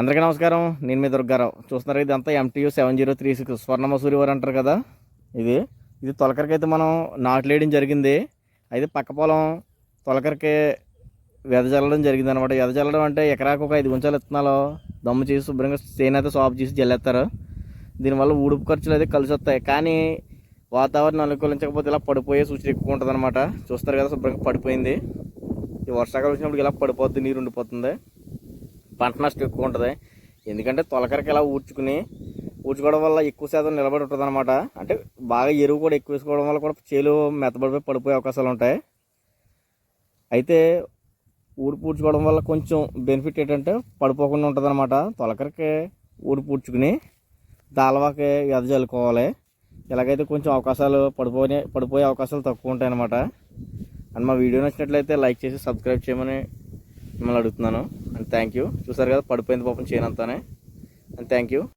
అందరికీ నమస్కారం. నేను మీ దుర్గారావు. చూస్తున్నారు ఇదంతా MTU seven zero three six Swarnamasuri వారు అంటారు కదా. ఇది ఇది తొలకరికి అయితే మనం నాట్లేయడం జరిగింది. అయితే పక్క పొలం తొలకరికి వెదజల్లడం జరిగింది అనమాట వెదజల్లడం అంటే ఎకరాకు ఒక ఐదు గుంచాలు ఇత్తనాలు దమ్ము చేసి శుభ్రంగా చేను అయితే సాఫ్ చేసి జల్లేస్తారు. దీనివల్ల ఊడుపు ఖర్చులు అయితే కలిసి వస్తాయి. కానీ వాతావరణం అనుకూలించకపోతే ఇలా పడిపోయే సూచన ఎక్కువ ఉంటుంది అనమాట చూస్తారు కదా శుభ్రంగా పడిపోయింది. ఈ వర్షాకాలం వచ్చినప్పుడు ఇలా పడిపోద్ది నీరు ఉండిపోతుంది. పంట నష్టం ఎక్కువ ఉంటుంది ఎందుకంటే తొలకరికి ఇలా ఊడ్చుకుని ఊడ్చుకోవడం వల్ల ఎక్కువ శాతం నిలబడి ఉంటుంది అనమాట అంటే బాగా ఎరువు కూడా ఎక్కువ వేసుకోవడం వల్ల కూడా చేలు మెత్తబడిపోయి పడిపోయే అవకాశాలు ఉంటాయి. అయితే ఊడి పూడ్చుకోవడం వల్ల కొంచెం బెనిఫిట్ ఏంటంటే పడిపోకుండా ఉంటుంది అనమాట తొలకరికి ఊడి పూడ్చుకుని దాల్వాకి ఎద చల్లుకోవాలి ఇలాగైతే కొంచెం అవకాశాలు పడిపోయే పడిపోయే అవకాశాలు తక్కువ ఉంటాయి అనమాట అండ్ మా వీడియో నచ్చినట్లయితే లైక్ చేసి సబ్స్క్రైబ్ చేయమని మిమ్మల్ని అడుగుతున్నాను. And thank you. చూసారు కదా పడిపోయింది పాపం చేయనంతానే అండ్ థ్యాంక్ యూ.